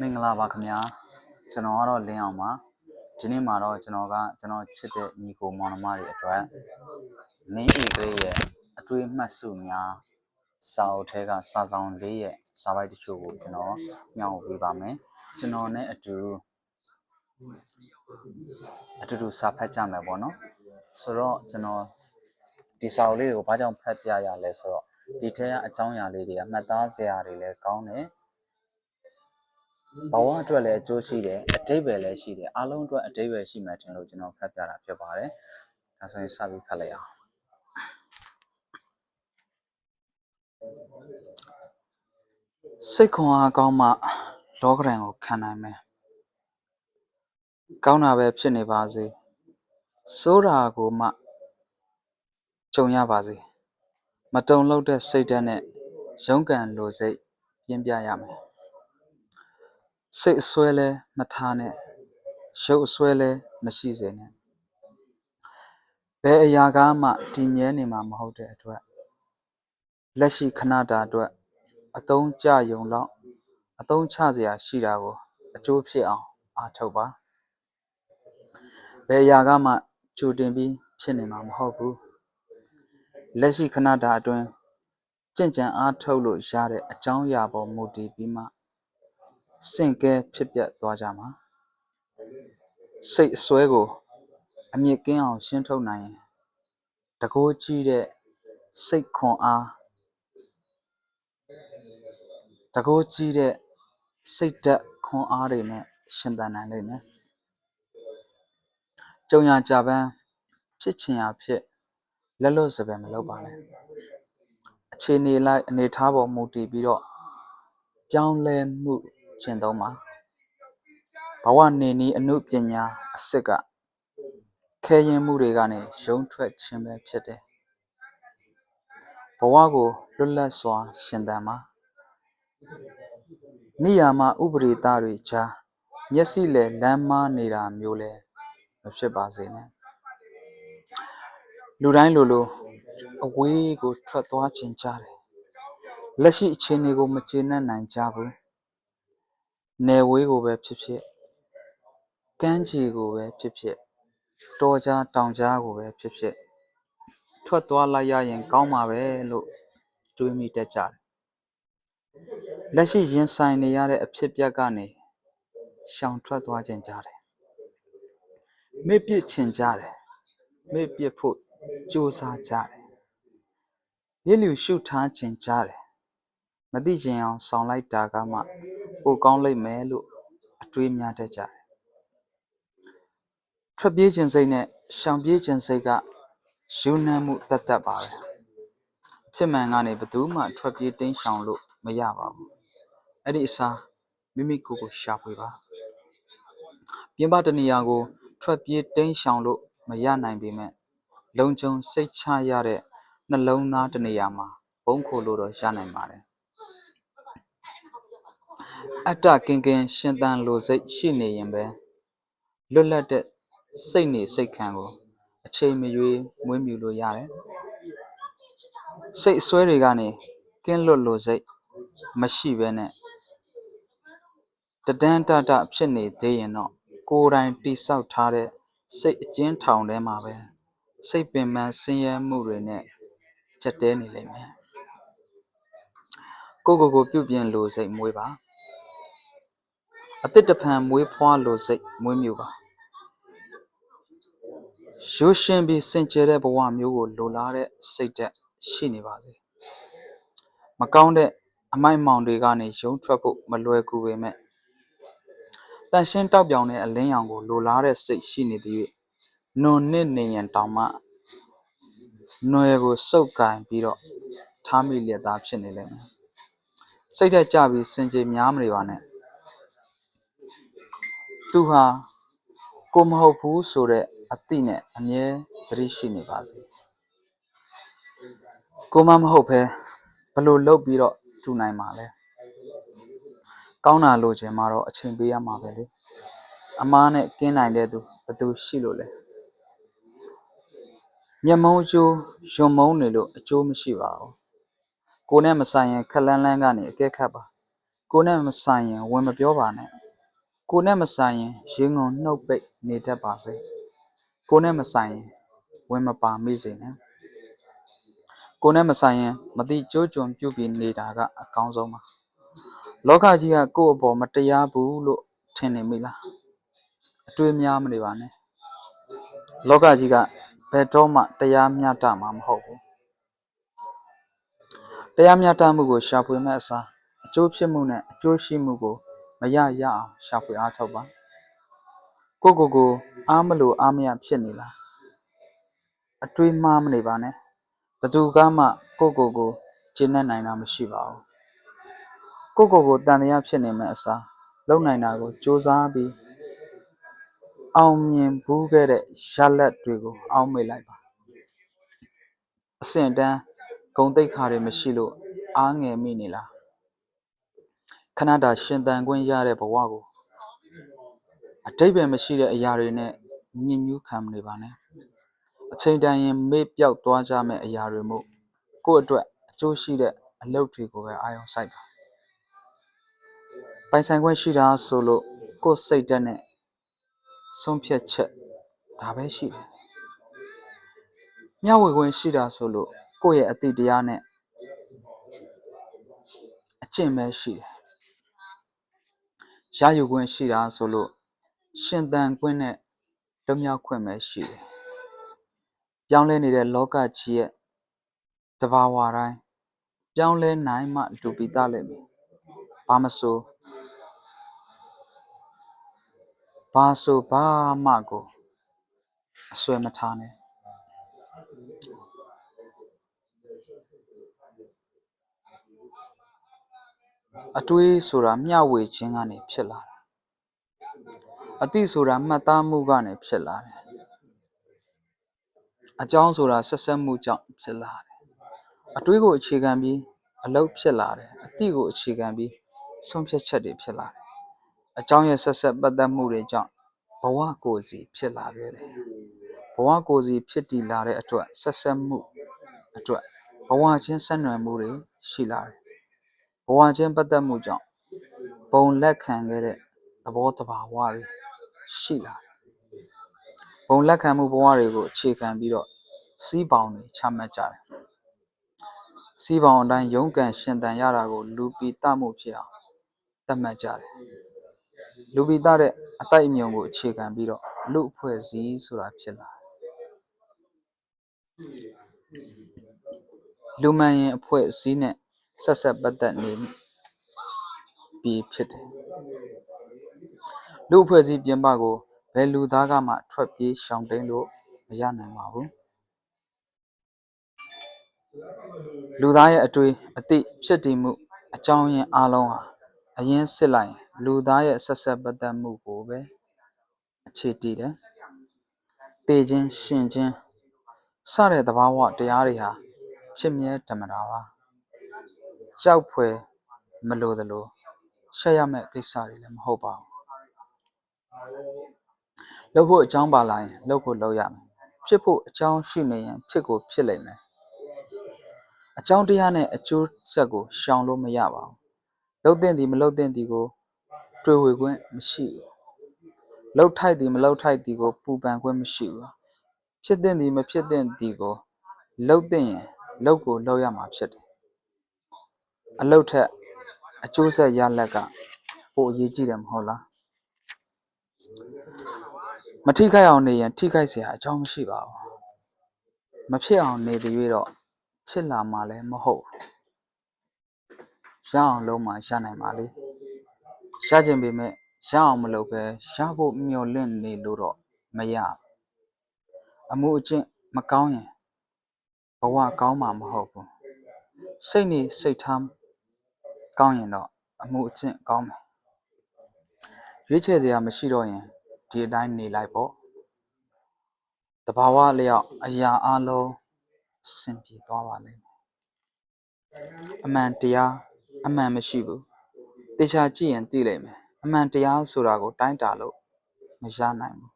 မင်္ဂလာပါခင်ဗျာကျွန်တော်ကတော့လင်းအောင်ပါဒီနေ့မှာတော့ကျွန်တော်ကကျွန်တော်ချစ်တဲ့ညီကိုမောင်နှမတွေအတွက်မင်းအေကလေးရဲ့အတွေ့အမှတ်စုများစာအုပ်ထဲကစာဆောင်လေးရဲ့စာပိုက်တချို့ကိုကျွန်တော်မျှဝေပေးပါမယ်ကျွန်တော်နဲ့အတူအတူတူစာဖတ်ကြမယ်ပေါ့နော်ဆိုတော့ကျွန်တော်ဒီစာအုပ်လေးကိုဘာကြောင့်ဖတ်ပြရလဲဆိုတော့ဒီထဲကအကြောင်းအရာလေးတွေကမှတ်သားစရာတွေလည်းကောင်းတယ် ဘဝအတွက်လည်းအကျိုးရှိတယ်အတိတ်ပဲလည်းရှိတယ်အားလုံးအတွက်အတိတ်ပဲရှိမှထင်လို့ကျွန်တော်ဖတ်ပြတာဖြစ်ပါတယ်ဒါဆိုရင်စပြီးဖတ်လိုက်အောင်စိတ်ခွန်အားကောင်းမှလောကရန်ကိုခံနိုင်မယ်ကောင်းတာပဲဖြစ်နေပါစေစိုးတာကိုမှကြုံရပါစေမတုံလို့တဲ့စိတ်ဓာတ်နဲ့ရုန်းကန်လိုစိတ်ပြင်းပြရမယ် စိတ်အစွဲလဲမထားနဲ့ရုပ်အစွဲလဲမရှိစေနဲ့ဘယ်အရာကမှတည်မြဲနေမှာမဟုတ်တဲ့အတွက်လက်ရှိခဏတာအတွက်အသုံးကျယုံလောက်အသုံးချစရာရှိတာကိုအကျိုးဖြစ်အောင်အားထုတ်ပါဘယ်အရာကမှကြိုတင်ပြီးဖြစ်နေမှာမဟုတ်ဘူးလက်ရှိခဏတာအတွင်းကြင်ကြံအားထုတ်လို့ရတဲ့အကြောင်းအရာပေါ်မူတည်ပြီးမှ စင့်ကဲဖြစ်ပျက်သွားကြမှာစိတ်အစွဲကို အမြင့်ကင်းအောင်ရှင်းထုတ်နိုင်ရင်တကိုးကြီးတဲ့စိတ်ခွန်အားတကိုးကြီးတဲ့စိတ်ဓာတ်ခွန်အားတွေနဲ့ရှင်သန်နိုင်လိမ့်မယ်ကြုံရကြပန်းဖြစ်ချင်ရဖြစ်လက်လွတ်စပယ်မလုပ်ပါနဲ့အခြေအနေလိုက်အနေထားပေါ်မူတည်ပြီးတော့ပြောင်းလဲမှု ကျင့်သုံးပါဘဝနေနည်းအမှုပညာအစစ်ကခဲရင်မှုတွေကနေရုံထွက်ခြင်းပဲဖြစ်တယ်ဘဝကိုလွတ်လပ်စွာ ရှင်သန်ပါနိယာမဥပရိသတွေကြားမျက်စိလေလမ်းမနေတာမျိုးလဲမဖြစ်ပါစေနဲ့လူတိုင်းလိုလိုအဝေးကိုထွက်သွားခြင်းကြားတယ်လက်ရှိအခြေအနေကိုမကျေနပ်နိုင်ကြဘူး နယ်ဝေးကိုပဲဖြစ်ဖြစ်ကမ်းခြေကိုပဲဖြစ်ဖြစ်တောကြားတောင်ကြားကိုပဲဖြစ်ဖြစ်ထွက်သွားလိုက်ရရင်ကောင်းမှာပဲလို့တွေးမိတတ်ကြတယ်လက်ရှိရင်ဆိုင်နေရတဲ့အဖြစ်ပြက်ကနေရှောင်ထွက်သွားခြင်းကြားတယ်မေ့ပစ်ခြင်းကြားတယ်မေ့ပစ်ဖို့ကြိုးစားကြတယ်ရစ်လျူရှုထားခြင်းကြားတယ်မသိချင်အောင်ဆောင်လိုက်တာကမှ ပိုကောင်းလိမ့်မယ်လို့အတွေးများတတ်ကြတယ်ထွက်ပြေးခြင်းစိတ်နဲ့ရှောင်ပြေးခြင်းစိတ်ကယူနှမ်းမှုတတ်တတ်ပါပဲဖြစ်မှန်ကနေဘသူမှထွက်ပြေးတိမ်းရှောင်လို့မရပါဘူးအဲ့ဒီအစားမိမိကိုယ်ကိုရှာဖွေပါပြင်ပတနေရာကိုထွက်ပြေးတိမ်းရှောင်လို့မရနိုင်ပေမဲ့လုံခြုံစိတ်ချရတဲ့နှလုံးသားတနေရာမှာဘုံခိုလို့တော့ရနိုင်ပါတယ် အတ္တကင်ကင်ရှင်သန်လိုစိတ်ရှိနေရင်ပဲလွတ်လပ်တဲ့စိတ်နေစိတ်ခံကိုအချိန်မရွေးမွေးမြူလို့ရတယ်စိတ်အစွဲတွေကနေကင်းလွတ်လို့စိတ်မရှိဘဲနဲ့တဒန်းတတဖြစ်နေသေးရင်တော့ကိုယ်တိုင်တိဆောက်ထားတဲ့စိတ်အကျဉ်းထောင်ထဲမှာပဲစိတ်ပင်ပန်းဆင်းရဲမှုတွေနဲ့ချက်တဲနေလိမ့်မယ်ကိုကိုကိုပြုပြင်လို့စိတ်မွေးပါ အတစ်တဖန်မွေးဖွားလို့စိတ်မွေးမြူပါရိုးရှင်းပြီးစင်ကြယ်တဲ့ဘဝမျိုးကိုလိုလားတဲ့စိတ်ဓာတ်ရှိနေပါစေမကောင်းတဲ့အမိုက်မောင်တွေကနေရုံထွက်ဖို့မလွယ်ကူပေမဲ့တန်ရှင်းတောက်ပြောင်တဲ့အလင်းရောင်ကိုလိုလားတဲ့စိတ်ရှိနေသည်၍နွန်နစ်နေရင်တောင်မှနွယ်ကိုစုပ်ကင်ပြီးတော့ထားမိလျက်သားဖြစ်နေလိမ့်မယ်စိတ်ဓာတ်ကြပြီးစင်ကြယ်များမနေပါနဲ့ သူဟာ ကိုမဟုတ်ဘူးဆိုတဲ့အတိနဲ့အမြဲသတိရှိနေပါစေကိုမမဟုတ်ဘဲဘလို့လုပ်ပြီးတော့ထူနိုင်မှာလဲကောင်းတာလိုချင်မှတော့အချိန်ပေးရမှာပဲလေအမားနဲ့ကင်းနိုင်တဲ့သူဘသူရှိလို့လဲမျက်မုံးကျိုးယွံမုံနေလို့အကျိုးမရှိပါဘူးကိုနဲ့မဆိုင်ရင်ခက်လန်းလန်းကနေအကဲခတ်ပါကိုနဲ့မဆိုင်ရင်ဝင်မပြောပါနဲ့ ကိုနဲ့မဆိုင်ရင်ရေငုံနှုတ်ပိတ်နေတတ်ပါစေကိုနဲ့မဆိုင်ရင်ဝင်မပါမိစေနဲ့ကိုနဲ့မဆိုင်ရင်မတိကျိုးကျွံပြုတ်ပြီးနေတာကအကောင်းဆုံးပါလောကကြီးကကိုယ့်အပေါ်မတရားဘူးလို့ထင်နေမိလားအတွေးများမနေပါနဲ့လောကကြီးကဘယ်တော့မှတရားမျှတမှာမဟုတ်ဘူးတရားမျှတမှုကိုရှာဖွေမဲ့အစားအကျိုးဖြစ်မှုနဲ့အကျိုးရှိမှုကို မရရအောင်ရှာဖွေအားထုတ်ပါကိုကိုကိုအားမလို့အားမရဖြစ်နေလားအတွေးမှားမနေပါနဲ့ဘသူကမှကိုကိုကိုကျင့်နိုင်တာမရှိပါဘူးကိုကိုကိုတန်တရားဖြစ်နေမဲ့အစားလုံနိုင်တာကိုစူးစမ်းပြီးအောင်မြင်ဘူးခဲ့တဲ့ရလဒ်တွေကိုအောက်မေ့လိုက်ပါအဆင့်တန်းဂုံတိတ်ခါတွေမရှိလို့အားငယ်မိနေလား ခဏတာရှင်သန်ခွင့်ရတဲ့ဘဝကိုအတိတ်ပဲမရှိတဲ့အရာတွေနဲ့ညှဉ်းညူးခံမနေပါနဲ့အချိန်တန်ရင်မေ့ပြောက်သွားကြမယ့်အရာတွေမို့ကိုယ့်အတွက်အကျိုးရှိတဲ့အလုပ်တွေကိုပဲအာရုံစိုက်တာပိုင်ဆိုင်ခွင့်ရှိတာဆိုလို့ကိုယ့်စိတ်ဓာတ်နဲ့ဆုံးဖြတ်ချက်ဒါပဲရှိတယ်မျှဝေခွင့်ရှိတာဆိုလို့ကိုယ့်ရဲ့အတိတရားနဲ့အကျင့်ပဲရှိတယ် ရယူခွင့်ရှိတာဆိုလို့ရှင်သန်ခွင့်နဲ့လွတ်မြောက်ခွင့်ပဲရှိတယ်ပြောင်းလဲနေတဲ့လောကကြီးရဲ့တဘာဝတိုင်းပြောင်းလဲနိုင်မှလူပိသားလိမ့်မယ်ဘာမဆိုဘာဆိုဘာမှကိုအဆွဲမထားနဲ့ အတွေးဆိုတာမျှဝေခြင်းကနေဖြစ်လာတာအတိဆိုတာမှတ်သားမှုကနေဖြစ်လာတယ်အကြောင်းဆိုတာဆက်ဆက်မှုကြောင့်ဖြစ်လာတယ်အတွေးကိုအခြေခံပြီးအလုပ်ဖြစ်လာတယ်အတိကိုအခြေခံပြီးဆုံးဖြတ်ချက်တွေဖြစ်လာတယ်အကြောင်းရဲ့ဆက်ဆက်ပတ်သက်မှုတွေကြောင့်ဘဝကိုယ်စီဖြစ်လာခဲ့တယ်ဘဝကိုယ်စီဖြစ်တည်လာတဲ့အတွက်ဆက်ဆက်မှုအတွက်ဘဝချင်းဆက်နွယ်မှုတွေရှိလာတယ် ဘဝချင်းပတ်သက်မှုကြောင့် ဘုံလက်ခံခဲ့တဲ့သဘောတဘာဝတွေရှိလာတယ်ဘုံလက်ခံမှုဘဝတွေကိုအခြေခံပြီးတော့စီးပေါင်တွေချမှတ်ကြတယ်စီးပေါင်အတိုင်းရုန်းကန်ရှင်သန်ရတာကို လူပီတမှုဖြစ်အောင်သတ်မှတ်ကြတယ်လူပီတတဲ့အတိုက်အမြုံကိုအခြေခံပြီးတော့လူအဖွဲ့စည်းဆိုတာဖြစ်လာလူမှန်ရင်အဖွဲ့အစည်းနဲ့ ဆက်ဆက်ပတ်သက်နေပြီးဖြစ်တယ်လူအဖွဲ့အစည်းပြင်ပကိုဘယ်လူသားကမှထွက်ပြေးရှောင်တိန်လို့မရနိုင်ပါဘူးလူသားရဲ့အတွေ့အသိဖြစ်တည်မှုအကြောင်းရင်းအလုံးဟာအရင်စစ်လိုက်ရင်လူသားရဲ့ဆက်ဆက်ပတ်သက်မှုကိုပဲအခြေတည်တယ်။တေခြင်းရှင်ခြင်းစတဲ့သဘာဝတရားတွေဟာဖြစ်မြဲဓမ္မတာပါ။ ကြောက်ဖွယ်မလိုသလိုရှက်ရမယ့်ကိစ္စတွေလည်းမဟုတ်ပါဘူး။လုပ်ဖို့အကြောင်းပါလာရင်လုပ်ကိုလုပ်ရမယ်။ဖြစ်ဖို့အကြောင်းရှိနေရင်ဖြစ်ကိုဖြစ်လိမ့်မယ်အကြောင်းတရားနဲ့အကျိုးဆက်ကိုရှောင်လို့မရပါဘူး။လှုပ်သင့်သည်မလှုပ်သင့်သည်ကိုတွေ့ဝေခွင့်မရှိဘူး။လှုပ်ထိုက်သည်မလှုပ်ထိုက်သည်ကိုပူပန်ခွင့်မရှိဘူး။ဖြစ်သင့်သည်မဖြစ်သင့်သည်ကိုလှုပ်သင့်ရင်လှုပ်ကိုလှုပ်ရမှာဖြစ်တယ်။ အလှုပ်ထက်အကျိုးဆက်ရလဒ်ကပိုအရေးကြီးတယ်မဟုတ်လား။မထိခိုက်အောင်နေရင်ထိခိုက်เสียအကြောင်းမရှိပါဘူး။မဖြစ်အောင်နေသည်၍တော့ဖြစ်လာမှာလည်းမဟုတ်ရအောင်လုပ်မှရနိုင်ပါလေရချင်ပေမဲ့ရအောင်မလုပ်ပဲရဖို့မျှော်လင့်နေလို့တော့မရအမှုအကျင့်မကောင်းရင်ဘဝကောင်းမှာမဟုတ်ဘူးစိတ်နေစိတ်ထား ကောင်းရင်တော့အမှုအကျင့်ကောင်းမယ်ရွေးချယ်စရာမရှိတော့ရင်ဒီအတိုင်းနေလိုက်ပေါ့တဘာဝလျောက်အရာအလုံးအဆင်ပြေသွားပါလိမ့်မယ်အမှန်တရားအမှန်မရှိဘူးတေချာကြည့်ရင်သိလိမ့်မယ်အမှန်တရားဆိုတာကို တိုင်းတာလို့မရနိုင်ဘူး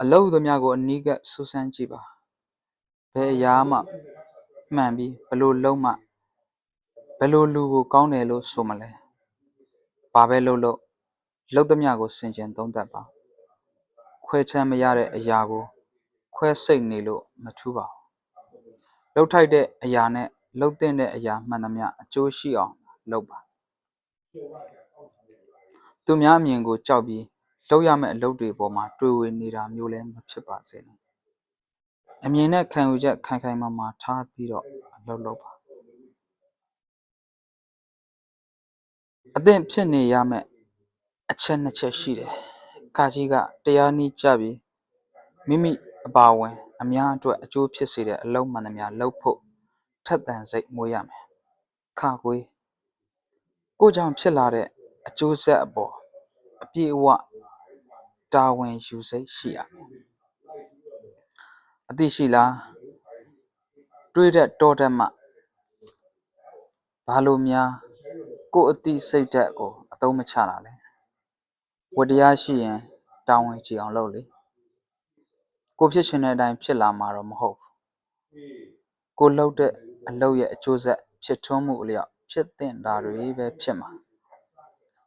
အလုံးသမျှကိုအနီးကပ်စူးစမ်းကြည့်ပါဘယ်အရာမှမှန်ပြီးဘလို့လုံးမှ ဘယ်လိုလူကို ကောင်းတယ်လို့ ဆိုမလဲ ဘာပဲလုပ်လို့လုပ်သမျှကို ဆင်ခြင်သုံးသပ်ပါ ခွဲချမ်းမရတဲ့အရာကို ခွဲစိတ်နေလို့ မထူးပါဘူးလှုပ်ထိုက်တဲ့အရာနဲ့လှုပ်တဲ့အရာမှန်သမျှ အကျိုးရှိအောင်လုပ်ပါ သူများအမြင်ကိုကြောက်ပြီး လုပ်ရမယ့်အလုပ်တွေပေါ်မှာ တွေးဝေနေတာမျိုးလည်း မဖြစ်ပါစေနဲ့ အမြင်နဲ့ခံယူချက် ခိုင်ခိုင်မာမာထားပြီးတော့ အလုပ်လုပ်ပါ အသင့်ဖြစ်နေရမယ့်အချက်နှစ်ချက်ရှိတယ်။ခါကြီးကတရားနည်းကျပြီး မိမိအပါအဝင် အများအတွက် အကျိုးဖြစ်စေတဲ့ အလုပ်မှန်သမျှလုပ်ဖို့ ထက်သန်စိတ်မွေးရမယ်။ခကွေးကိုကြောင့်ဖြစ်လာတဲ့ အကျိုးဆက်အပေါ် အပြည့်အဝ တာဝန်ယူစိတ်ရှိရမယ်။အသိရှိလား တွေးတဲ့တောတဲ့မှ ဘာလို့များ ကိုယ့်အသိစိတ်ဓာတ်ကို အသုံးမချတာလဲဝတ္တရားရှိရင်တာဝန်ကြည်အောင်လုပ်လေကိုဖြစ်ချင်တဲ့အတိုင်းဖြစ်လာမှာတော့မဟုတ်ဘူးကိုလှုပ်တဲ့အလုပ်ရဲ့အကျိုးဆက်ဖြစ်ထွန်းမှုအလျောက်ဖြစ်တင်တာတွေပဲဖြစ်မှာ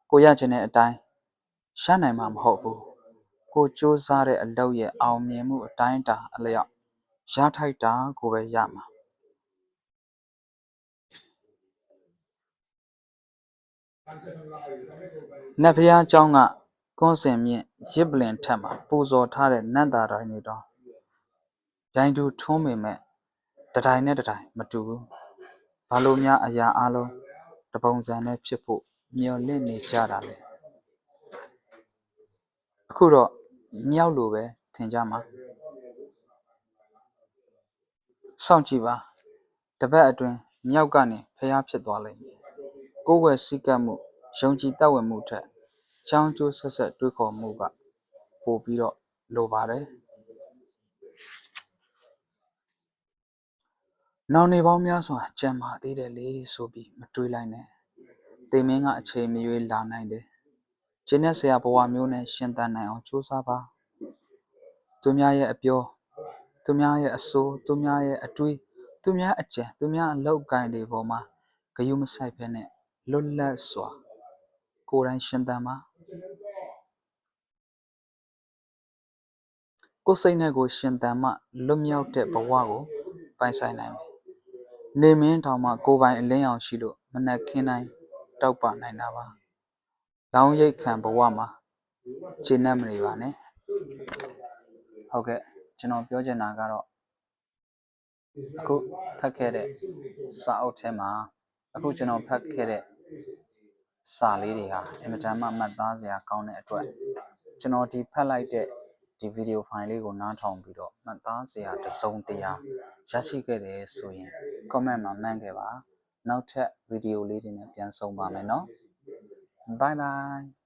ကိုရချင်တဲ့အတိုင်းရနိုင်မှာမဟုတ်ဘူးကိုစူးစမ်းတဲ့အလုပ်ရဲ့အောင်မြင်မှုအတိုင်းအတာအလျောက်ရထိုက်တာကိုပဲရမှာ နတ်ဘုရားကျောင်းက ကွမ်းစင်မြင့်ရစ်ပလင်ထက်မှာ ပူဇော်ထားတဲ့ နံ့သာတိုင်တွေတောင် ပြိုင်တူထွန်းပေမဲ့တတိုင်နဲ့တတိုင် မတူဘူး ဘာလို့များ အရာအလုံးတပုံစံနဲ့ဖြစ်ဖို့ မျှော်လင့်နေကြတာလဲ အခုတော့မြောက်လိုပဲ ထင်ကြမှာ စောင့်ကြည့်ပါတပတ်အတွင်းမြောက်ကနေဖျားဖြစ်သွားလိမ့်မယ် ကိုယ်ွယ်စည်းကပ်မှု ယုံကြည်သက်ဝင်မှုထက်ချောင်းကျိုးဆက်ဆက် တွေးခေါ်မှုက ပိုပြီးတော့ လိုပါတယ် နောင်နေပေါင်းများစွာကြံပါသေးတယ်လေဆိုပြီး မတွေးလိုက်နဲ့တေမင်းက အချိန်မရွေး လာနိုင်တယ် ကျင်းတဲ့ဆရာဘဝမျိုးနဲ့ ရှင်သန်နိုင်အောင် ကြိုးစားပါ သူများရဲ့အပြော သူများရဲ့အဆိုးသူများရဲ့အတွေး သူများအကြံ သူများအလောက်ကိုင်းတွေပေါ်မှာဂယုမဆိုင်ဖက်နဲ့ လွတ်လပ်စွာ ကိုယ်တိုင်ရှင်သန်ပါကိုယ်စိတ်နဲ့ကိုရှင်သန်မှလွတ်မြောက်တဲ့ဘဝကိုပိုင်ဆိုင်နိုင်မယ်နေမင်းတောင်မှကိုယ်ပိုင်အလင်းရောင်ရှိလို့မနှက်ခင်းတိုင်းတောက်ပနိုင်တာပါလောင်းရိတ်ခံဘဝမှာခြေနှက်မနေပါနဲ့ဟုတ်ကဲ့ကျွန်တော်ပြောချင်တာကတော့အခုဖတ်ခဲ့တဲ့စာအုပ်ထဲမှာအခုကျွန်တော်ဖတ်ခဲ့တဲ့ စာလေးတွေဟာအင်မတန်မှမှတ်သားစရာကောင်းတဲ့အတွက်ကျွန်တော်ဒီဖတ်လိုက်တဲ့ဒီဗီဒီယိုဖိုင်လေးကိုနားထောင်ပြီးတော့မှတ်သားစရာတစုံတရာရရှိခဲ့တယ်ဆိုရင် comment မှာမှန်းခဲ့ပါနောက်ထပ်ဗီဒီယိုလေးတွေနဲ့ပြန်ဆုံပါမယ်နော် bye bye